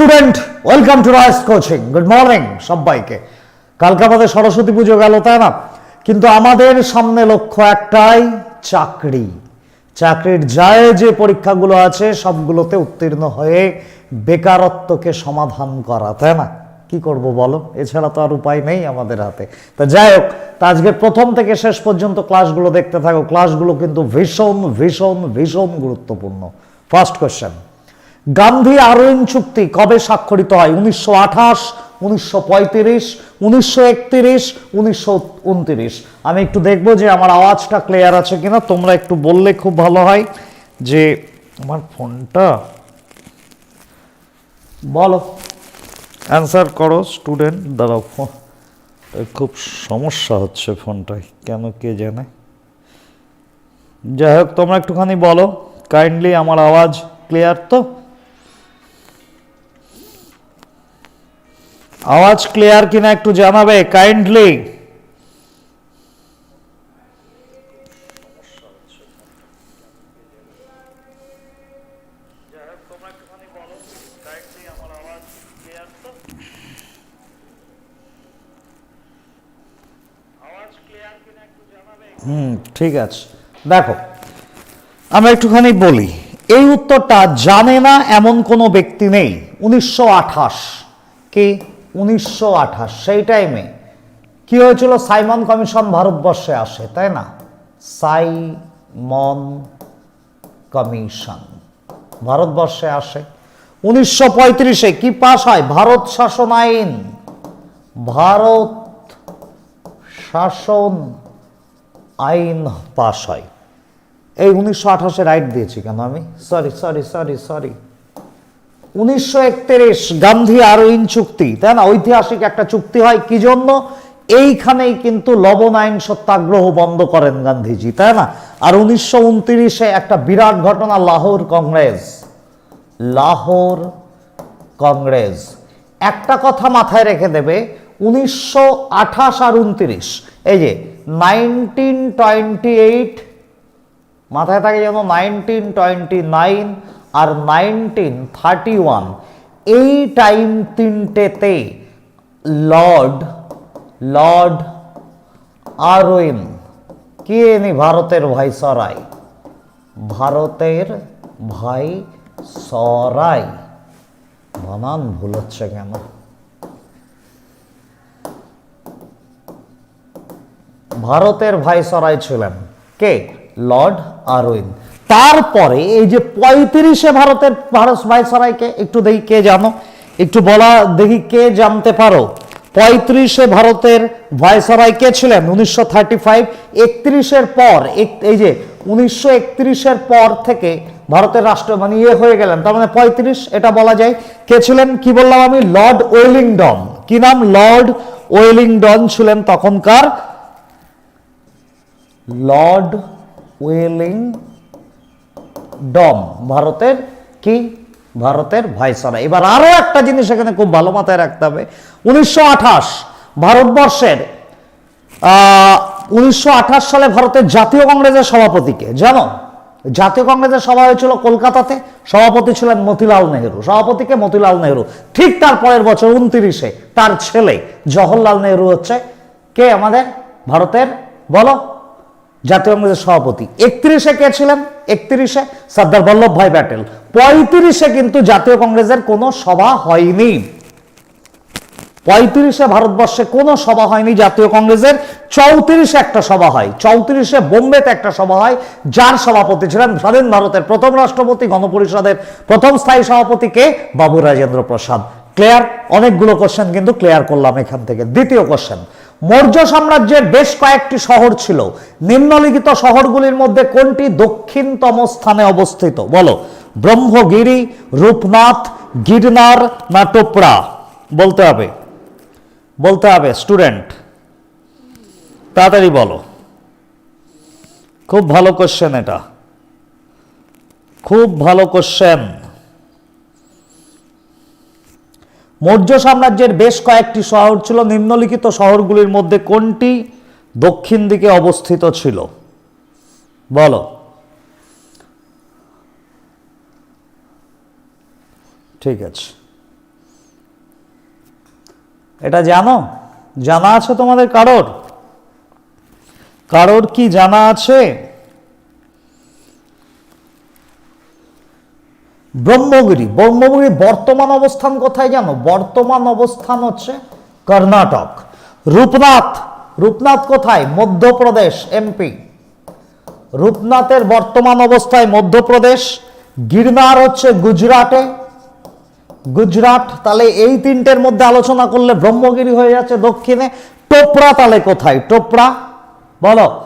Student, welcome to Royce coaching. Good morning সবাইকে। কালকে আমাদের সরস্বতী পুজো গেল, তাই না? কিন্তু আমাদের সামনে লক্ষ্য একটাই, চাকরি। চাকরির যায় যে পরীক্ষাগুলো আছে, সবগুলোতে উত্তীর্ণ হয়ে বেকারত্বকে সমাধান করা, তাই না? কি করব বলো? এছাড়া তো আর উপায় নেই আমাদের হাতে। তা যাই হোক, তা আজকে প্রথম থেকে শেষ পর্যন্ত ক্লাসগুলো দেখতে থাকো। ক্লাসগুলো কিন্তু ভীষণ ভীষণ ভীষণ গুরুত্বপূর্ণ। ফার্স্ট কোয়েশ্চেন গান্ধী আরোইন চুক্তি কবে স্বাক্ষরিত হয়? উনিশশো আঠাশ, উনিশশো পঁয়ত্রিশ, উনিশশো একত্রিশ, উনিশশো উনত্রিশ। আমি একটু দেখব যে আমার আওয়াজটা ক্লিয়ার আছে কিনা। তোমরা একটু বললে খুব ভালো হয় যে আমার ফোনটা বলো। অ্যান্সার করো স্টুডেন্ট দাঁড়াও, ফোন খুব সমস্যা হচ্ছে ফোনটায়। কেন কে জানে? যাই হোক, তোমরা একটুখানি বলো। কাইন্ডলি আমার আওয়াজ ক্লিয়ার তো? আওয়াজ ক্লিয়ার কিনা একটু জানাবে? কাইন্ডলি হুম, ঠিক আছে। দেখো, আমরা একটুখানি বলি। এই উত্তরটা জানে না এমন কোনো ব্যক্তি নেই। উনিশশো আঠাশ, কি? উনিশশো আঠাশ, সেই টাইমে কি হয়েছিল? সাইমন কমিশন ভারতবর্ষে আসে, তাই না? সাইমন কমিশন ভারতবর্ষে আসে। উনিশশো পঁয়ত্রিশে কি পাশ হয়? ভারত শাসন আইন। ভারত শাসন আইন পাশ হয়। এই উনিশশো আঠাশে রাইট দিয়েছি কেন আমি? সরি সরি সরি সরি উনিশশো একত্রিশ গান্ধী আরোইন চুক্তি। তাই না? ঐতিহাসিক একটা চুক্তি হয়, কি জন্য? এইখানেই কিন্তু লবণ আইন সত্যাগ্রহ বন্ধ করেন গান্ধীজি, তাই না? আর উনিশশো একটা বিরাট ঘটনা, লাহোর কংগ্রেস। লাহোর কংগ্রেস। একটা কথা মাথায় রেখে দেবে, উনিশশো আঠাশ আর উনত্রিশ, এই যে নাইনটিন টোয়েন্টি এইট, মাথায় থাকে যেন নাইনটিন টোয়েন্টি নাইন আর নাইনটিন থার্টি ওয়ান এই টাইম তিনটেতে লর্ড লর্ড আরওয়েন কে এনি ভারতের ভাই সরাই ভারতের ভাই সরাই বানান ভুল হচ্ছে কেন? ভারতের ভাইসরাই ছিলেন কে? লর্ড আরউইন তারপরে এই যে পঁয়ত্রিশে ভারতের ভারত ভাইসরাইকে একটু দেখি কে জানো? একটু বলা দেখি কে জানতে পারো? পঁয়ত্রিশে ভারতের ভাইসরাই কে ছিলেন? উনিশশো থার্টি ফাইভ একত্রিশের পর এই যে উনিশশো একত্রিশের পর থেকে ভারতের রাষ্ট্র মানে ইয়ে হয়ে গেলেন। তার মানে পঁয়ত্রিশ, এটা বলা যায়। কে ছিলেন? কি বললাম আমি? Lord Willingdon. কি নাম? লর্ড ওয়েলিংডন ছিলেন তখনকার। লর্ড ওয়েলিং ডম, ভারতের কি? ভারতের ভাইসরা এবার আরও একটা জিনিস এখানে খুব ভালো মাথায় রাখতে হবে। উনিশশো আঠাশ, ভারতবর্ষের উনিশশো সালে ভারতের জাতীয় কংগ্রেসের সভাপতিকে জানো? জাতীয় কংগ্রেসের সভা হয়েছিল কলকাতাতে। সভাপতি ছিলেন মতিলাল নেহরু। সভাপতিকে মতিলাল নেহরু। ঠিক তার পরের বছর উনত্রিশে, তার ছেলে জওহরলাল নেহরু হচ্ছে কে? আমাদের ভারতের, বলো? জাতীয় কংগ্রেসের সভাপতি। একত্রিশে কে ছিলেন? একত্রিশে সর্দার বল্লভ ভাই প্যাটেল। পঁয়ত্রিশে কিন্তু জাতীয় কংগ্রেসের কোনো সভা হয়নি। পঁয়ত্রিশে ভারতবর্ষে কোনো সভা হয়নি জাতীয় কংগ্রেসের। চৌত্রিশে একটা সভা হয়। চৌত্রিশে বোম্বেতে একটা সভা হয়, যার সভাপতি ছিলেন স্বাধীন ভারতের প্রথম রাষ্ট্রপতি, গণপরিষদের প্রথম স্থায়ী সভাপতি কে? বাবু রাজেন্দ্র প্রসাদ। ক্লিয়ার? অনেকগুলো কোশ্চেন কিন্তু ক্লিয়ার করলাম এখান থেকে। দ্বিতীয় কোশ্চেন মৌর্য সাম্রাজ্যের বেশ কয়েকটি শহর ছিল। নিম্নলিখিত শহরগুলির মধ্যে কোনটি দক্ষিণতম স্থানে অবস্থিত? বলো। ব্রহ্মগিরি, রূপনাথ, গিরনার না টোপড়া বলতে হবে। বলতে হবে, স্টুডেন্ট। তাড়াতাড়ি বলো। খুব ভালো কোশ্চেন এটা। খুব ভালো কোশ্চেন মৌর্য সাম্রাজ্যের বেশ কয়েকটি শহর ছিল। নিম্নলিখিত শহরগুলির মধ্যে কোনটি দক্ষিণ দিকে অবস্থিত ছিল? বলো। ঠিক আছে। এটা জানো? জানা আছে তোমাদের কারোর? কারোর কি জানা আছে? ব্রহ্মগিরি। ব্রহ্মগিরি বর্তমান অবস্থান কোথায় জানো? বর্তমান অবস্থান হচ্ছে কর্ণাটক। রূপনাথ রূপনাথ কোথায়? মধ্যপ্রদেশ এমপি রূপনাথের বর্তমান অবস্থায় মধ্যপ্রদেশ। গিরনার হচ্ছে গুজরাটে। গুজরাট, তাহলে এই তিনটের মধ্যে আলোচনা করলে ব্রহ্মগিরি হয়ে যাচ্ছে দক্ষিণে। টোপরা তাহলে কোথায়? টোপরা, বলো।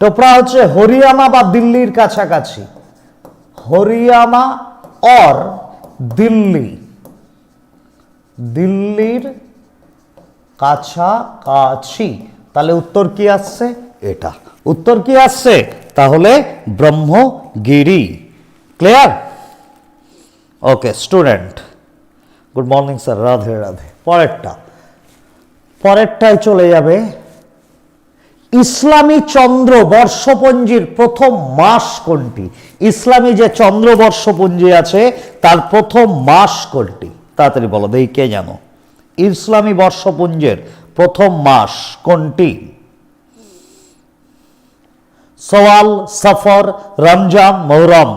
টোপরা হচ্ছে হরিয়ানা বা দিল্লির কাছাকাছি। হরিয়ানা অর দিল্লি। দিল্লির কাছাকাছি। তাহলে উত্তর কি আসছে? এটা। উত্তর কি আসছে? তাহলে Brahmagiri. Clear okay student good morning sir Radhe Radhe. পরেরটা। পরেরটায় চলে যাবে ইসলামী চন্দ্র বর্ষপঞ্জির প্রথম মাস কোনটি ইসলামী যে চন্দ্র বর্ষপঞ্জি আছে, তার প্রথম মাস কোনটি তাড়াতাড়ি বলো, দেখি কে জানো? ইসলামী বর্ষপুঞ্জের প্রথম মাস কোনটি সওয়াল, সফর, রমজান, মহরম।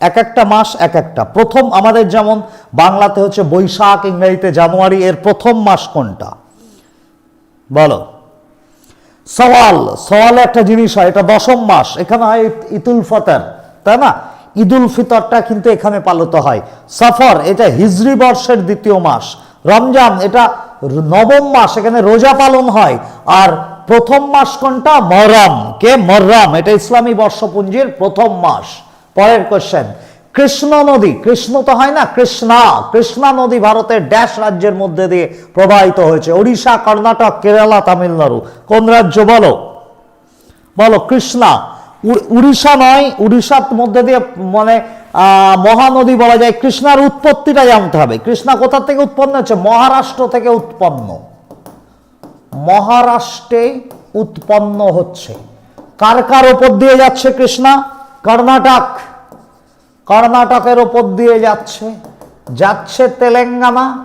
এক একটা মাস, এক একটা। প্রথম আমাদের যেমন বাংলাতে হচ্ছে বৈশাখ, ইংরেজিতে জানুয়ারি, এর প্রথম মাস কোনটা বলো। সওয়াল সওয়াল একটা জিনিস হয়, এটা দশম মাস, এখানে হয় ইতুল ফতর, তাই না? ঈদুল ফিতরটা কিন্তু এখানে পালিত হয়। সফর, এটা হিজরি বর্ষের দ্বিতীয় মাস। রমজান, এটা নবম মাস, এখানে রোজা পালন হয়। আর প্রথম মাস কোনটা? মহরম। কে? মহরম, এটা ইসলামী বর্ষপুঞ্জির প্রথম মাস। পরের কোশ্চেন কৃষ্ণ নদী, কৃষ্ণ তো হয় না, কৃষ্ণা কৃষ্ণা নদী ভারতের ড্যাশ রাজ্যের মধ্যে দিয়ে প্রবাহিত হয়েছে। ওড়িশা, কর্ণাটক, কেরালা, তামিলনাড়ু, কোন রাজ্য বলো? বলো কৃষ্ণা। উড়িষ্যা নয়, উড়িষ্যার মধ্যে দিয়ে মানে মহানদী বলা যায়। কৃষ্ণার উৎপত্তিটা জানতে হবে। কৃষ্ণা কোথা থেকে উৎপন্ন হচ্ছে? মহারাষ্ট্র থেকে উৎপন্ন। মহারাষ্ট্রে উৎপন্ন হচ্ছে। কার কার ওপর দিয়ে যাচ্ছে কৃষ্ণা? কর্ণাটক। কর্ণাটকের ওপর দিয়ে যাচ্ছে। যাচ্ছে তেলেঙ্গানা।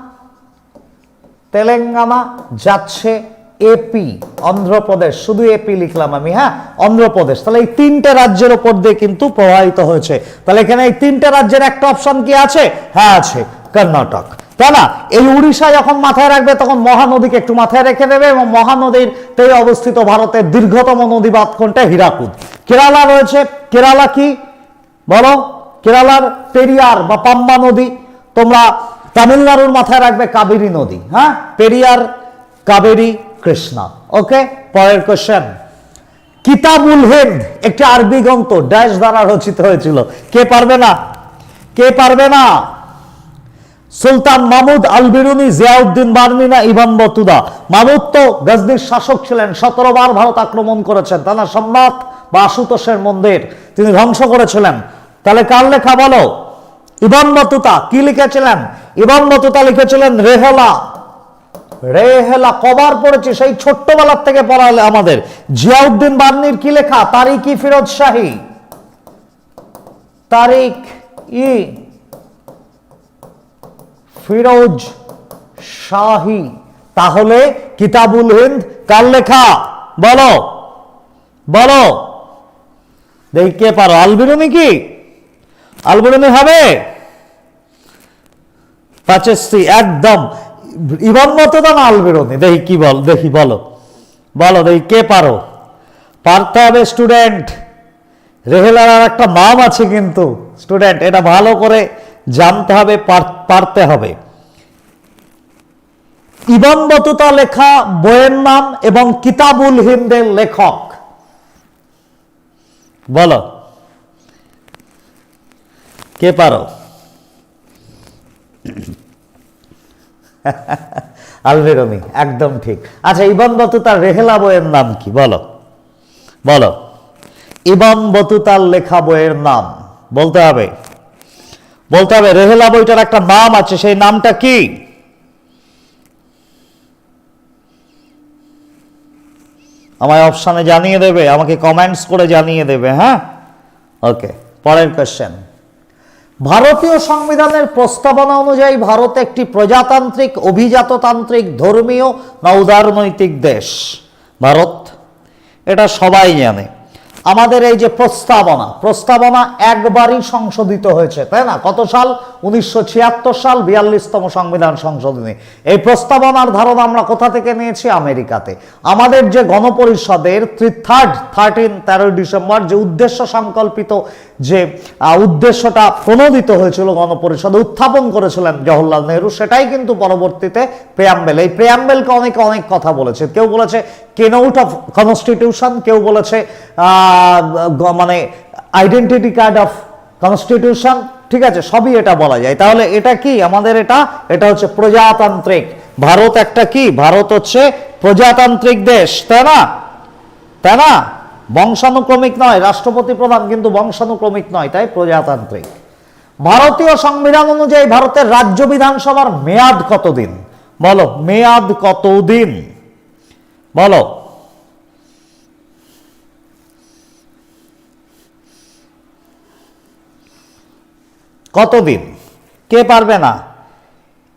তেলেঙ্গানা যাচ্ছে এপি অন্ধ্রপ্রদেশ। শুধু এপি লিখলাম আমি হ্যাঁ? অন্ধ্রপ্রদেশ। তাহলে এই তিনটে রাজ্যের ওপর দিয়ে কিন্তু প্রবাহিত হয়েছে। তাহলে এখানে এই তিনটে রাজ্যের একটা অপশন কি আছে? হ্যাঁ আছে। কর্ণাটক। তাই না? এই উড়িষ্যা যখন মাথায় রাখবে, তখন মহানদীকে একটু মাথায় রেখে দেবে এবং মহানদীর তেই অবস্থিত ভারতের দীর্ঘতম নদী বাঁধ কোনটা? হীরাকুদ। কেরালা রয়েছে। কেরালা কি? বলো। কেরালার পেরিয়ার বা পাম্বা নদী, তোমরা তামিলনাড়ুর মাথায় রাখবে কাবেরী নদী হ্যাঁ? পেরিয়ার, কাবেরী, কৃষ্ণা, ওকে? পরের কোশ্চেন কিতাবুল হিন্দ, একটি আরবি গ্রন্থ, ড্যাশ দ্বারা রচিত হয়েছিল। কে পারবে না? কে পারবে না? Sultan Mahmud Al Biruni Ziauddin Barani Ibn Battuta? Mahmud তো গজনির শাসক ছিলেন, সতেরো বার ভারত আক্রমণ করেছেন। তারা সোমনাথ বা আশুতোষের মন্দির তিনি ধ্বংস করেছিলেন। তাহলে কার লেখা বলো? ইভান বতুতা কি লিখেছিলেন? ইভান বতুতা লিখেছিলেন, রেহলা। রেহেলা কবার পড়েছি, সেই ছোট্টবেলার থেকে পড়ালে আমাদের। জিয়াউদ্দিন বার্নির কি লেখা? তারিক ই ফিরোজ শাহী। তারিক ই ফিরোজ শাহী। তাহলে কিতাবুল হিন্দ কার লেখা? বলো। বলো। দেখি কে পারো? আলবিরুনি কি? আলবিরুনি হবে? পাচেসি একদম। ইভান মতো তো না আলবিরুনি, দেখি কি বল, দেখি বলো। বলো, দেখি কে পারো? পারতে হবে স্টুডেন্ট। রেহেলার আর একটা নাম আছে কিন্তু, স্টুডেন্ট, এটা ভালো করে জানতে হবে, পার- পারতে হবে। ইবন বতুতা লেখা বইয়ের নাম এবং কিতাবুল হিন্দের লেখক। বলো। কে পারো? আলবেরমি একদম ঠিক। আচ্ছা ইবন বতুতার রেহেলা বইয়ের নাম কি? বলো। বলো। ইবন বতুতার লেখা বইয়ের নাম। বলতে হবে। বলতে হবে, রেহেলা বইটার একটা নাম আছে, সেই নামটা কি? আমায় অপশানে জানিয়ে দেবে, আমাকে কমেন্টস করে জানিয়ে দেবে হ্যাঁ? ওকে পরের কোশ্চেন ভারতীয় সংবিধানের প্রস্তাবনা অনুযায়ী ভারত একটি প্রজাতান্ত্রিক, অভিজাততান্ত্রিক, ধর্মীয় না উদারনৈতিক দেশ? ভারত, এটা সবাই জানে। আমাদের এই যে প্রস্তাবনা প্রস্তাবনা একবারই সংশোধিত হয়েছে, তাই না? কত সাল? উনিশশো ছিয়াত্তর সাল বিয়াল্লিশতম সংবিধান সংশোধনী। এই প্রস্তাবনার ধারণা, আমরা কোথা থেকে নিয়েছি? আমেরিকাতে। আমাদের যে গণপরিষদের থার্ড থার্টিন তেরোই ডিসেম্বর যে উদ্দেশ্য সংকল্পিত, যে উদ্দেশ্যটা প্রণোদিত হয়েছিল গণপরিষদে, উত্থাপন করেছিলেন জওহরলাল নেহরু, সেটাই কিন্তু পরবর্তীতে প্রেয়াম্বেল এই প্রেয়াম্বেলকে অনেকে অনেক কথা বলেছে। কেউ বলেছে কেনউট অফ কনস্টিটিউশন কেউ বলেছে মানে আইডেন্টিটি কার্ড অফ কনস্টিটিউশন ঠিক আছে, সবই এটা বলা যায়। তাহলে এটা কি? আমাদের এটা এটা হচ্ছে প্রজাতান্ত্রিক। ভারত একটা কি? ভারত হচ্ছে প্রজাতান্ত্রিক দেশ, তাই না? তাই না? বংশানুক্রমিক নয়, রাষ্ট্রপতি প্রধান কিন্তু বংশানুক্রমিক নয়, তাই প্রজাতান্ত্রিক। ভারতীয় সংবিধান অনুযায়ী ভারতের রাজ্য বিধানসভার মেয়াদ কতদিন? বলো, মেয়াদ কতদিন? বলো কতদিন? কে পারবে না?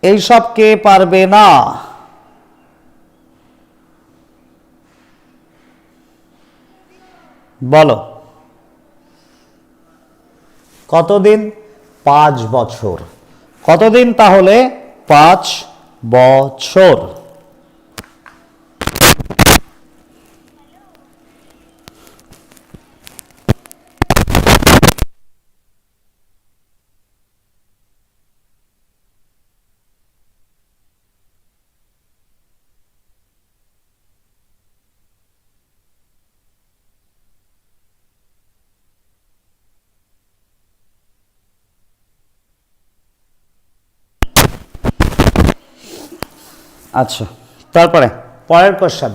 এইসব কে পারবে না? বলো। কতদিন? পাঁচ বছর। কতদিন তাহলে? পাঁচ বছর। আচ্ছা তারপরে? পরের কোশ্চেন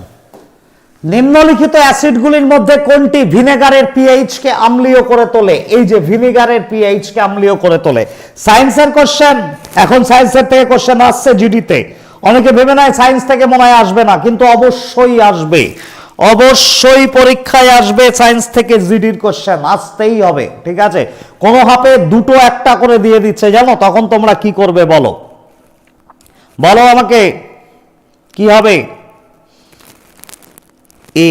নিম্নলিখিত অ্যাসিডগুলির মধ্যে কোনটি ভিনেগারের পিএইচ কে আম্লীয় করে তোলে? এই যে ভিনেগারের পিএইচ কে আম্লীয় করে তোলে। সায়েন্সের কোশ্চেন এখন সায়েন্সের থেকে কোশ্চেন আসছে জিডিতে অনেকে ভেবে নেয় সায়েন্স থেকে মনে হয় আসবে না, কিন্তু অবশ্যই আসবে। অবশ্যই পরীক্ষায় আসবে সায়েন্স থেকে জিডির কোশ্চেন আসতেই হবে, ঠিক আছে? কোনো হাপে দুটো একটা করে দিয়ে দিচ্ছে, জানো? তখন তোমরা কি করবে বলো? বলো আমাকে। কি হবে? এ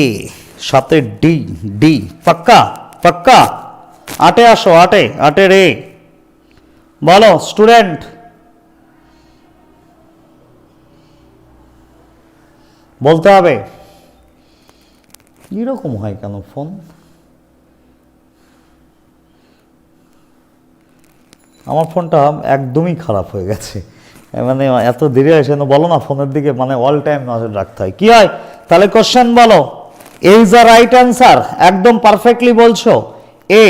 সাথে ডি ডি পাক্কা পাক্কা। আটে আসো, আটে আটে রে। বলো স্টুডেন্ট বলতে হবে। এরকম হয় কেন ফোন আমার ফোনটা একদমই খারাপ হয়ে গেছে। মানে এত দেরি হয়েছে না বলো না, ফোনের দিকে মানে অল টাইম নজর রাখতে হয়। কি হয়? তাহলে কোশ্চেন বলো। এই দ্য রাইট অ্যান্সার একদম পারফেক্টলি বলছো। এ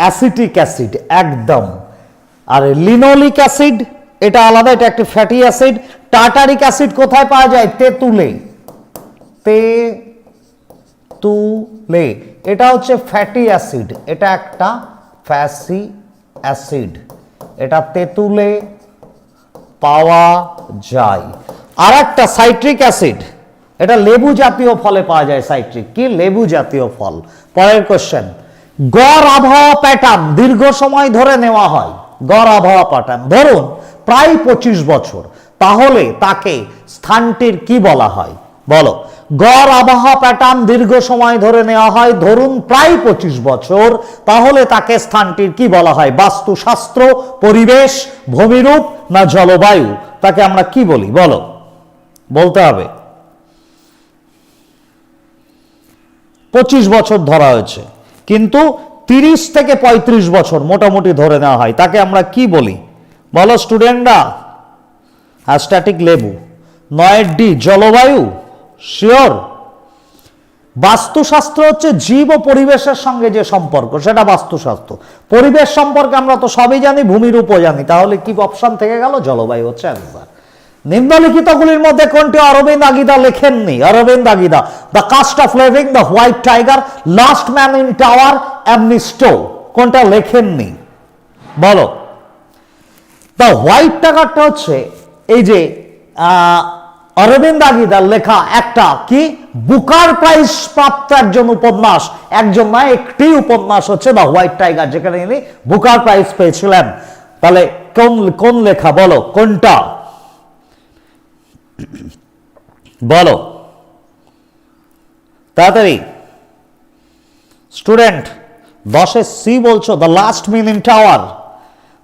অ্যাসিটিক অ্যাসিড একদম। আর লিনোলিক অ্যাসিড এটা আলাদা, এটা একটা ফ্যাটি অ্যাসিড টাটারিক অ্যাসিড কোথায় পাওয়া যায়? তেঁতুলে। তে তুলে এটা হচ্ছে ফ্যাটি অ্যাসিড এটা একটা ফ্যাসি অ্যাসিড এটা তেঁতুলে পাওয়া যায়। আর একটা সাইট্রিক অ্যাসিড, এটা লেবু জাতীয় ফলে পাওয়া যায় সাইট্রিক। কি লেবু জাতীয় ফল? পরের কোশ্চেন গড় আবহাওয়া প্যাটার্ন দীর্ঘ সময় ধরে নেওয়া হয়। গড় আবহাওয়া প্যাটার্ন ধরুন, প্রায় পঁচিশ বছর। তাহলে তাকে স্থানটির কি বলা হয়? বলো, গড় আবহাওয়া প্যাটার্ন দীর্ঘ সময় ধরে নেওয়া হয়, ধরুন প্রায় পঁচিশ বছর, তাহলে তাকে স্থানটির কি বলা হয়? বাস্তুশাস্ত্র, পরিবেশ, ভূমিরূপ না জলবায়ু? তাকে আমরা কি বলি? বলো, বলতে হবে। পঁচিশ বছর ধরা হয়েছে, কিন্তু তিরিশ থেকে ৩৫ বছর মোটামুটি ধরে নেওয়া হয়, তাকে আমরা কি বলি? বলো স্টুডেন্টরা হ্যাস্ট্যাটিক লেবু নয় ডি, জলবায়ু শিওর বাস্তুশাস্ত্র হচ্ছে জীব ও পরিবেশের সঙ্গে যে সম্পর্ক, সেটা বাস্তুশাস্ত্র। পরিবেশ সম্পর্কে আমরা তো সবই জানি ভূমিরূপও জানি। তাহলে কি অপশন থেকে গেল? জলবায়ু হচ্ছে অ্যান্সার নিম্নলিখিতগুলির মধ্যে কোনটি? অরবিন্দ আগিদা লেখেননি। Aravind আগিদা the cost of living the white tiger last man in tower amnesty কোনটা লেখেননি? বলো। দ্য হোয়াইট টাইগারটা হচ্ছে, এই যে অরবিন্দ আগিদার লেখা একটা কি? বুকার প্রাইজ প্রাপ্ত একজন উপন্যাস। একজন না, একটি উপন্যাস হচ্ছে বা হোয়াইট টাইগার, যেখানে ইনি বুকার প্রাইজ পেয়েছিলেন। তাহলে কোন কোন লেখা বলো? কোনটা? বলো। তাড়াতাড়ি। স্টুডেন্ট দশে সি বলছো, the last man in tower.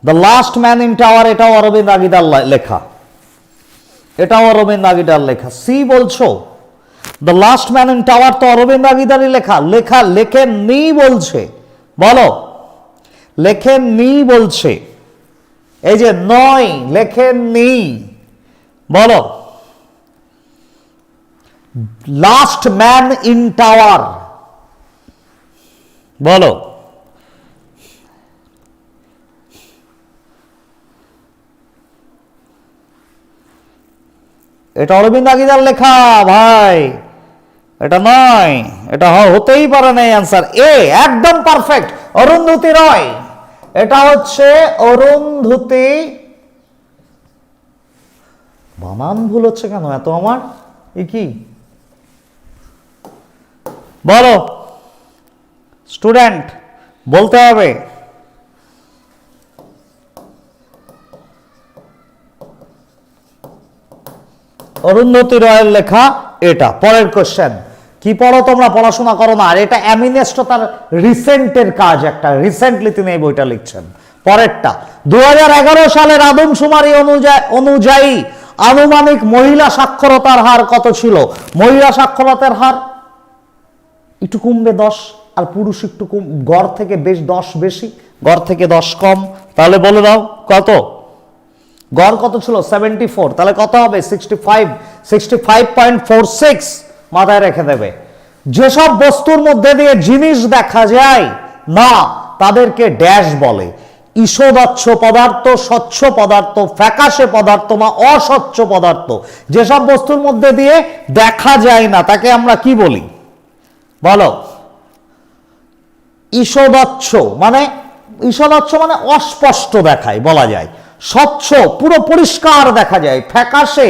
The last man in tower এটাও অরবিন্দ আগিদার লেখা। এটাও অরবিন্দ আগিদার লেখা। সি বলছো? The last man in tower তো অরবিন্দ আগিদারই লেখা। লেখা, লেখেন নি বলছে। বলো। লেখেন নি বলছে। এই যে নয়, লেখেন নি। বলো। লাস্ট ম্যান ইন টাওয়ার বলো। এটা অরবিন্দ আগিদার লেখা, ভাই। এটা নয়, এটা হতেই পারে না অ্যান্সার এ, একদম পারফেক্ট অরুন্ধতী রয়। এটা হচ্ছে অরুন্ধতী। বানান ভুল হচ্ছে কেন? এত আমার? এ কি? বলো। স্টুডেন্ট বলতে হবে। অরুন্ধতী রয়ের লেখা এটা, পরের কোশ্চেন কি পড়ো তোমরা? পড়াশোনা করো না। আর এটা অ্যামিনেস্ট তার রিসেন্টের কাজ একটা। রিসেন্টলি তিনি এই বইটা লিখছেন। পরেরটা দু সালের আদমশুমারি অনুযায়ী অনুযায়ী আনুমানিক মহিলা সাক্ষরতার হার কত ছিল? মহিলা সাক্ষরতার হার একটু কমবে দশ, আর পুরুষ একটু কম গড় থেকে বেশ দশ বেশি। গড় থেকে দশ কম। তাহলে বলে দাও, কত? গড় কত ছিল? সেভেন্টি ফোর তাহলে কত হবে? Sixty five sixty five point four six মাথায় রেখে দেবে। যেসব বস্তুর মধ্যে দিয়ে জিনিস দেখা যায় না তাদেরকে ড্যাশ বলে। ঈষদচ্ছ পদার্থ, স্বচ্ছ পদার্থ, ফ্যাকাশে পদার্থ বা অস্বচ্ছ পদার্থ। যেসব বস্তুর মধ্যে দিয়ে দেখা যায় না, তাকে আমরা কি বলি? বলো। ঈষদচ্ছ মানে ঈষদচ্ছ মানে অস্পষ্ট দেখায়, বলা যায়। স্বচ্ছ, পুরো পরিষ্কার দেখা যায়। ফ্যাকাশে,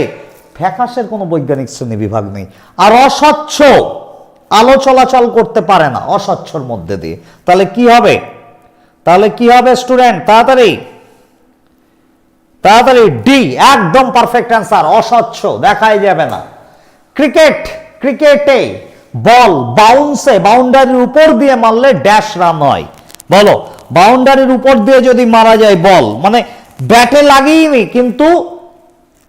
ফ্যাকাশের কোনো বৈজ্ঞানিক শ্রেণি বিভাগ নেই। আর অস্বচ্ছ, আলো চলাচল করতে পারে না অস্বচ্ছর মধ্যে দিয়ে। তাহলে কি হবে? তাহলে কি হবে, স্টুডেন্ট? তাড়াতাড়ি। তাড়াতাড়ি ডি একদম পারফেক্ট অ্যান্সার, অস্বচ্ছ, দেখাই যাবে না। ক্রিকেট, ক্রিকেটে বল বাউন্সে বাউন্ডারির উপর দিয়ে মারলে ড্যাশ রান হয়। বলো বাউন্ডারির উপর দিয়ে যদি মারা যায় বল মানে ব্যাটে লাগিয়েনি কিন্তু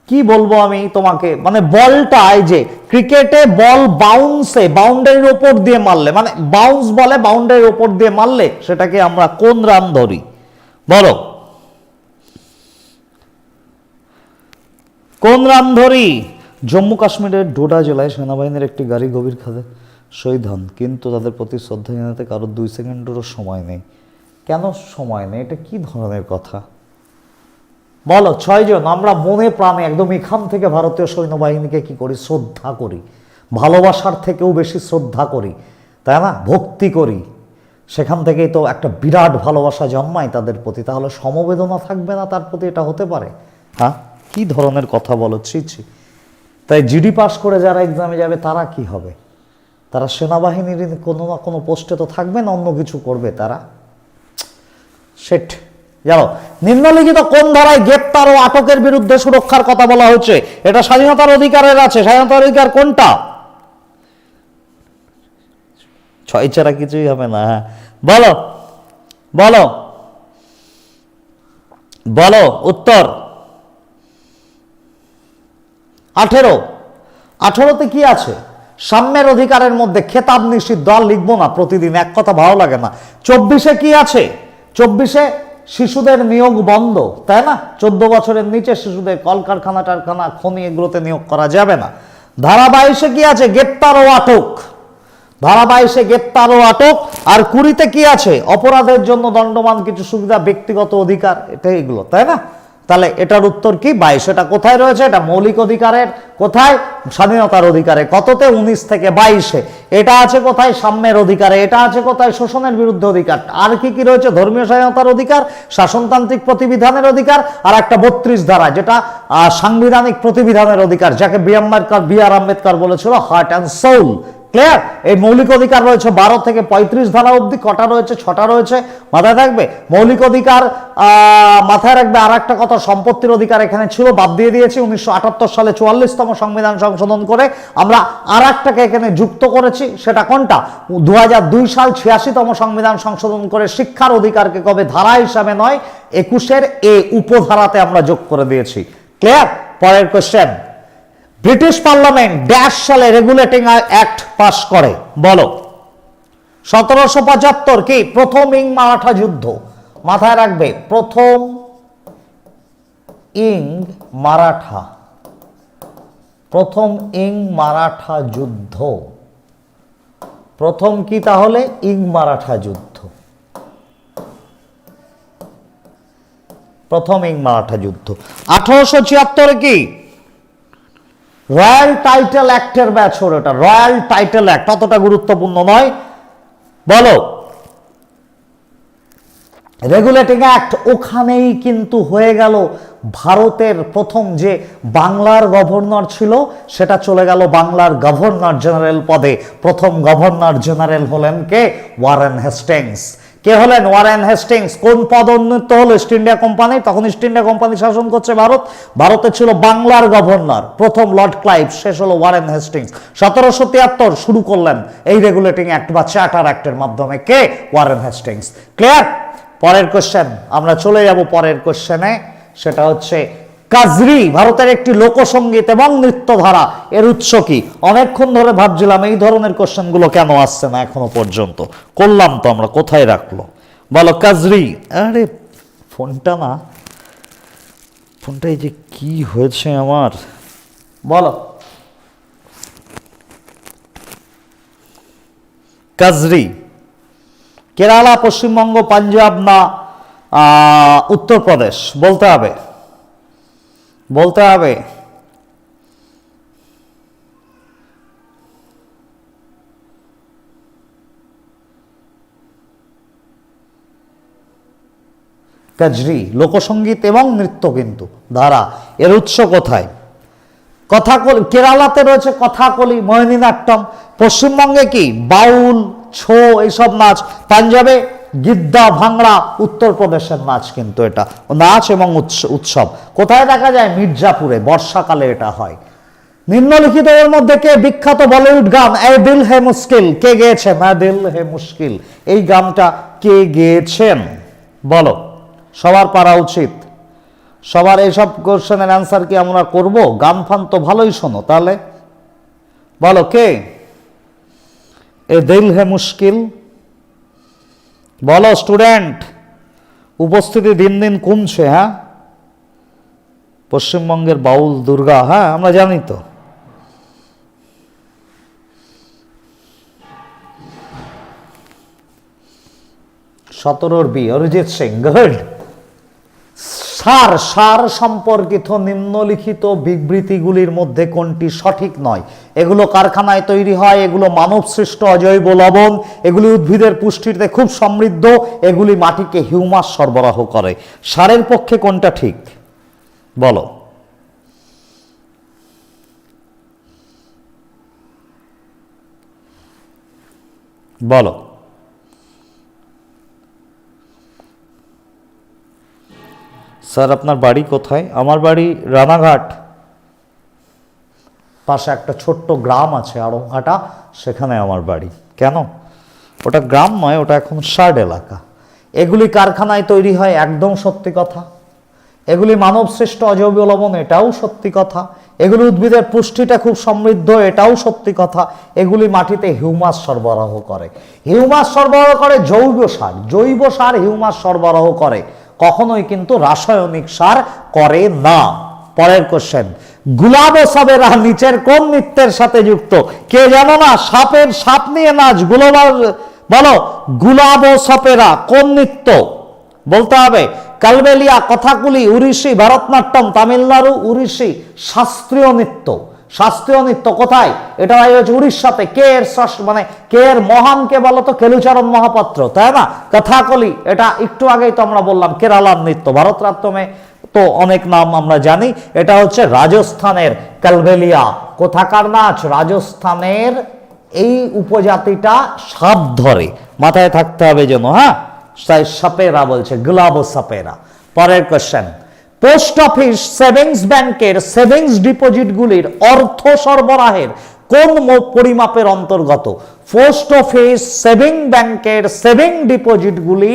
কি বলব আমি তোমাকে? মানে বলটা এই যে, ক্রিকেটে বল বাউন্সে বাউন্ডারির উপর দিয়ে মারলে মানে বাউন্স বলে বাউন্ডারির উপর দিয়ে মারলে, সেটাকে আমরা কোন রান ধরি? বলো। কোন রান ধরি? জম্মু কাশ্মীরের ডোডা জেলায় সেনাবাহিনীর একটি গাড়ি গভীর খাদে শহীদ হন, কিন্তু তাদের প্রতি শ্রদ্ধা জানাতে কারোর দুই সেকেন্ডেরও সময় নেই। কেন সময় নেই? এটা কি ধরনের কথা? বলো ছয়জন আমরা মনে প্রাণে একদম এখান থেকে ভারতীয় সৈন্যবাহিনীকে কি করি? শ্রদ্ধা করি। ভালোবাসার থেকেও বেশি শ্রদ্ধা করি, তাই না? ভক্তি করি। সেখান থেকেই তো একটা বিরাট ভালোবাসা জন্মায় তাদের প্রতি। তাহলে সমবেদনা থাকবে না তার প্রতি? এটা হতে পারে। হ্যাঁ? কি ধরনের কথা বলো? ছি ছি। তাই জিডি পাস করে যারা এক্সামে যাবে, তারা কি হবে? তারা সেনাবাহিনীর কোনো না কোনো পোস্টে তো থাকবে না, অন্য কিছু করবে তারা? সেট জানো নিম্নলিখিত কোন ধারায় গ্রেপ্তার ও আটকের বিরুদ্ধে সুরক্ষার কথা বলা হচ্ছে? এটা স্বাধীনতার অধিকারের আছে। স্বাধীনতার অধিকার কোনটা? ছয় ছাড়া কিছুই হবে না হ্যাঁ। বলো বলো বলো, উত্তর। আঠেরো। আঠেরোতে কি আছে? সাম্যের অধিকারের মধ্যে খেতাব নিষিদ্ধ, আর লিখব না প্রতিদিন, এক কথা ভালো লাগে না। চব্বিশে কি আছে? চব্বিশে শিশুদের নিয়োগ বন্ধ, তাই না? চোদ্দ বছরের নিচে শিশুদের কলকারখানা টারখানা, খনি এগুলোতে নিয়োগ করা যাবে না। ধারা কি আছে? গ্রেপ্তার ও আটক। ধারা গ্রেপ্তার ও আটক। আর কুড়িতে কি আছে? অপরাধের জন্য দণ্ডমান কিছু সুবিধা, ব্যক্তিগত অধিকার এটা এগুলো, তাই না? তাহলে এটার উত্তর কি? বাইশ। এটা কোথায় রয়েছে? এটা মৌলিক অধিকারের কোথায়? স্বাধীনতার অধিকারে। কততে? উনিশ থেকে বাইশে। এটা আছে কোথায়? সাম্যের অধিকারে। এটা আছে কোথায়? শোষণের বিরুদ্ধে অধিকার। আর কি কি রয়েছে? ধর্মীয় স্বাধীনতার অধিকার, শাসনতান্ত্রিক প্রতিবিধানের অধিকার, আর একটা বত্রিশ ধারা, যেটা সাংবিধানিক প্রতিবিধানের অধিকার, যাকে B Ambedkar B R Ambedkar বলেছিল হার্ট অ্যান্ড সোল ক্লিয়ার এই মৌলিক অধিকার রয়েছে বারো থেকে পঁয়ত্রিশ ধারা অবধি, কটা রয়েছে, ছটা রয়েছে, মাথায় থাকবে? মৌলিক অধিকার মাথায় রাখবে আর একটা কথা, সম্পত্তির অধিকার এখানে ছিল, বাদ দিয়ে দিয়েছি, উনিশশো আটাত্তর সালে চুয়াল্লিশতম সংবিধান সংশোধন করে আমরা আর একটাকে এখানে যুক্ত করেছি, সেটা কোনটা? দু হাজার দুই সাল ছিয়াশিতম সংবিধান সংশোধন করে শিক্ষার অধিকারকে কবে ধারা হিসাবে নয়, একুশের এ উপধারাতে আমরা যোগ করে দিয়েছি। ক্লিয়ার পরের কোশ্চেন ব্রিটিশ পার্লামেন্ট ড্যাশ সালে রেগুলেটিং অ্যাক্ট পাস করে। বলো, সতেরোশো পঁচাত্তর কি প্রথম ইং মারাঠা যুদ্ধ? মাথায় রাখবে, প্রথম ইং মারাঠা। প্রথম ইং মারাঠা যুদ্ধ। প্রথম কি তাহলে? ইং মারাঠা যুদ্ধ। প্রথম ইং মারাঠা যুদ্ধ। আঠারোশো ছিয়াত্তরে কি রয়্যাল টাইটেল অ্যাক্টের ব্যাচর এটা। রয়্যাল টাইটেল অ্যাক্ট অতটা গুরুত্বপূর্ণ নয়। বলো। রেগুলেটিং অ্যাক্ট ওখানেই কিন্তু হয়ে গেল। ভারতের প্রথম যে বাংলার গভর্নর ছিল, সেটা চলে গেল বাংলার গভর্নর জেনারেল পদে। প্রথম গভর্নর জেনারেল হলেন কে? Warren Hastings. কে হলেন? Warren Hastings. কোন পদোন্নত হলো ইস্ট ইন্ডিয়া কোম্পানি? তখন ইস্ট ইন্ডিয়া কোম্পানি শাসন করছে ভারত। ভারতে ছিল বাংলার গভর্নর। প্রথম লর্ড ক্লাইভ। শেষ হলো ওয়ারেন হেস্টিংস। সতেরোশো তিয়াত্তর শুরু করলেন এই রেগুলেটিং অ্যাক্ট বা চার্টার অ্যাক্টের মাধ্যমে। কে? Warren Hastings. ক্লিয়ার? পরের কোশ্চেন আমরা চলে যাব পরের কোশ্চেনে সেটা হচ্ছে কাজরি, ভারতের একটি লোকসঙ্গীত এবং নৃত্যধারা। এর উৎস কি? অনেকক্ষণ ধরে ভাবছিলাম এই ধরনের কোশ্চেনগুলো কেন আসছে না এখনও পর্যন্ত। করলাম তো আমরা, কোথায় রাখল? বলো, কাজরি। আরে, ফোনটা না। ফোনটাই যে কি হয়েছে আমার? বলো। কাজরি, কেরালা, পশ্চিমবঙ্গ, পাঞ্জাব না উত্তরপ্রদেশ? বলতে হবে। বলতে হবে। কাজরি লোকসঙ্গীত এবং নৃত্য কিন্তু। ধারা এর উৎস কোথায়? কথাকলি, কেরালাতে রয়েছে কথাকলি মোহিনীনাট্যম পশ্চিমবঙ্গে কি? বাউল, ছো, এইসব নাচ। পাঞ্জাবে? গিদ্দা ভাংড়া উত্তরপ্রদেশের নাচ কিন্তু এটা। নাচ এবং উৎসব। কোথায় দেখা যায়? মির্জাপুরে। বর্ষাকালে এটা হয়। নিম্নলিখিত এর মধ্যে কে বিখ্যাত বলিউড গান? এ দিল হে মুশকিল। কে গেয়েছেন এ দিল হে মুশকিল। এই গানটা কে গেয়েছেন? বলো। সবার পারা উচিত। সবার এইসব কোশ্চেনের অ্যান্সার কি আমরা করব? গান ফান তো ভালোই শোনো, তাহলে। বলো কে? এ দিল হে মুশকিল। বলো, স্টুডেন্ট, উপস্থিতি দিন দিন কমছে হ্যাঁ? পশ্চিমবঙ্গের বাউল দুর্গা হ্যাঁ আমরা জানি তো। সতেরোর বি অরিজিৎ সিং গুড সার সার সম্পর্কিত নিম্নলিখিত বিবৃতিগুলির মধ্যে কোনটি সঠিক নয়? এগুলো কারখানায় তৈরি হয়, এগুলো মানব সৃষ্ট অজৈব লবণ, এগুলি উদ্ভিদের পুষ্টিতে খুব সমৃদ্ধ, এগুলি মাটিকে হিউমাস সরবরাহ করে। সারের পক্ষে কোনটা ঠিক? বলো। বলো। স্যার, আপনার বাড়ি কোথায়? আমার বাড়ি রানাঘাট। পাশে একটা ছোট্ট গ্রাম আছে আড়ংঘাটা সেখানে আমার বাড়ি। কেন? ওটা গ্রাম নয়, ওটা এখন শার্ড এলাকা। এগুলি কারখানায় তৈরি হয়, একদম সত্যি কথা। এগুলি মানব সৃষ্ট অজৈব লবণ, এটাও সত্যি কথা। এগুলি উদ্ভিদের পুষ্টিটা খুব সমৃদ্ধ, এটাও সত্যি কথা। এগুলি মাটিতে হিউমাস সরবরাহ করে। হিউমাস সরবরাহ করে জৈব সার। জৈব সার হিউমাস সরবরাহ করে। কখনোই কিন্তু রাসায়নিক সার করে না। পরের কোশ্চেন গুলাব সাবেরা নিচের কোন নৃত্যের সাথে যুক্ত? কে জানো না সাপের সাপ নিয়ে নাচ গুলাব বলো, গুলাব সাপেরা কোন নৃত্য? বলতে হবে, কালবেলিয়া, কথাকুলি, উড়িষ্যি, ভারতনাট্যম, তামিলনাড়ু, উড়িষ্যি, শাস্ত্রীয় নৃত্য। শাস্ত্রীয় নৃত্য কোথায়? এটা হয় হচ্ছে উড়িষ্যাতে। কে এর মানে কে এর মহান কে বলো তো? কেলুচরণ মহাপাত্র, তাই না? কথাকলি, এটা একটু আগেই তো আমরা বললাম, কেরালার নৃত্য। ভারতনাট্যমে তো অনেক নাম আমরা জানি। এটা হচ্ছে রাজস্থানের কালবেলিয়া কোথাকার নাচ? রাজস্থানের এই উপজাতিটা সাপ ধরে। মাথায় থাকতে হবে যেন হ্যাঁ? সাপেরা বলছে গুলাব সাপেরা। পরের কোশ্চেন পোস্ট অফিস সেভিংস ব্যাংকের সেভিংস ডিপোজিটগুলির অর্থ সরবরাহের কোন পরিমাপের অন্তর্গত? পোস্ট অফিস, সেভিং ব্যাংকের সেভিং ডিপোজিটগুলি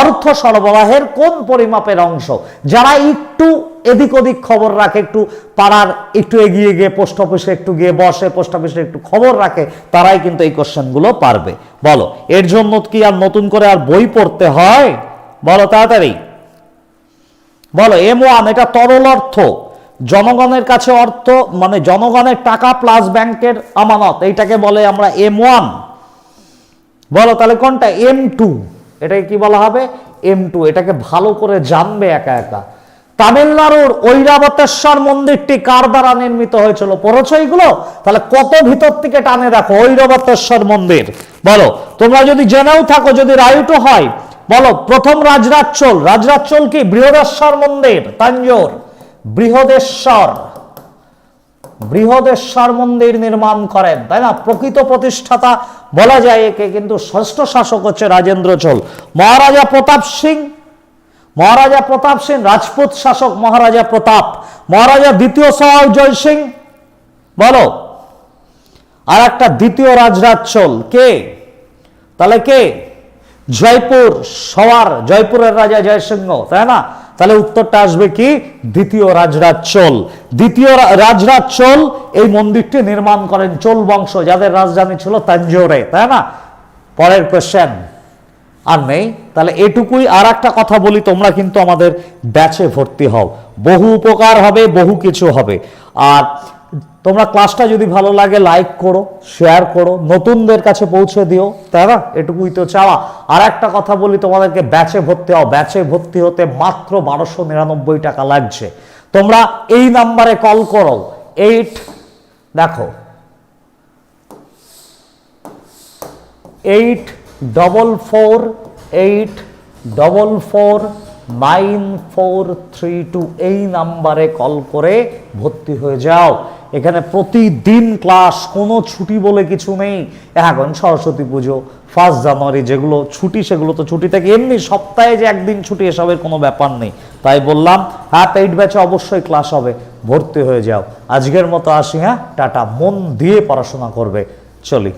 অর্থ সরবরাহের কোন পরিমাপের অংশ? যারা একটু এদিক ওদিক খবর রাখে, একটু পাড়ার একটু এগিয়ে গিয়ে পোস্ট অফিসে একটু গিয়ে বসে, পোস্ট অফিসে একটু খবর রাখে, তারাই কিন্তু এই কোশ্চেনগুলো পারবে। বলো, এর জন্য কি আর নতুন করে আর বই পড়তে হয়? বলো তাড়াতাড়ি। বলো এম ওয়ান এটা তরল অর্থ। জনগণের কাছে অর্থ মানে জনগণের টাকা প্লাস ব্যাংকের আমানত, এইটাকে বলে আমরা এম ওয়ান বলো, তাহলে কোনটা? এম টু এটাকে কি বলা হবে? এম টু এটাকে ভালো করে জানবে একা একা। তামিলনাড়ুর ঐরাবতেশ্বর মন্দিরটি কার দ্বারা নির্মিত হয়েছিল? পড়েছো এইগুলো তাহলে কত ভিতর থেকে টানে দেখো ঐরাবতেশ্বর মন্দির? বলো, তোমরা যদি জেনেও থাকো, যদি রায়ুটো হয় বলো, প্রথম রাজরাজচোল রাজরাজচোল কি? বৃহদেশ্বর মন্দির, তাঞ্জোর। বৃহদেশ্বর বৃহদেশ্বর মন্দির নির্মাণ করেন, তাই না? প্রকৃত প্রতিষ্ঠাতা বলা যায় একে, কিন্তু ষষ্ঠ শাসক হচ্ছে রাজেন্দ্র চোল। মহারাজা প্রতাপ সিং, মহারাজা প্রতাপ সিং, রাজপুত শাসক মহারাজা প্রতাপ, মহারাজা দ্বিতীয় সহায় জয় সিং, বলো। আর একটা দ্বিতীয় রাজরাজ চোল কে? তাহলে কে? জয়পুর সওয়ার, জয়পুরের রাজা জয়সিংহ, তাই না? তাহলে উত্তরটা আসবে কি? দ্বিতীয় রাজরাজ চোল। দ্বিতীয় রাজরাজ চোল এই মন্দিরটি নির্মাণ করেন চোল বংশ, যাদের রাজধানী ছিল তাঞ্জোরে, তাই না? পরের কোশ্চেন আর নেই? তাহলে এটুকুই আর একটা কথা বলি, তোমরা কিন্তু আমাদের ব্যাচে ভর্তি হও। বহু উপকার হবে, বহু কিছু হবে। আর তোমরা ক্লাসটা যদি ভালো লাগে লাইক করো শেয়ার করো, নতুনদের কাছে পৌঁছে দিও। তাই না এটুকুই তো চাওয়া। আর একটা কথা বলি তোমাদেরকে ব্যাচে ভর্তি হও। ব্যাচে ভর্তি হতে মাত্র বারোশো নিরানব্বই টাকা লাগছে। তোমরা এই নাম্বারে কল করো। এইট দেখো। Eight double four eight double four nine four three two এই নাম্বারে কল করে ভর্তি হয়ে যাও। এখানে প্রতিদিন ক্লাস, কোনো ছুটি বলে কিছু নেই। এখন সরস্বতী পুজো, ফার্স্ট জানুয়ারি, যেগুলো ছুটি, সেগুলো তো ছুটি থাকে। এমনি সপ্তাহে যে একদিন ছুটি, এসবের কোনো ব্যাপার নেই। তাই বললাম হ্যাঁ পেইড ব্যাচে অবশ্যই ক্লাস হবে। ভর্তি হয়ে যাও। আজকের মতো আসি হ্যাঁ? টাটা। মন দিয়ে পড়াশোনা করবে। চলি।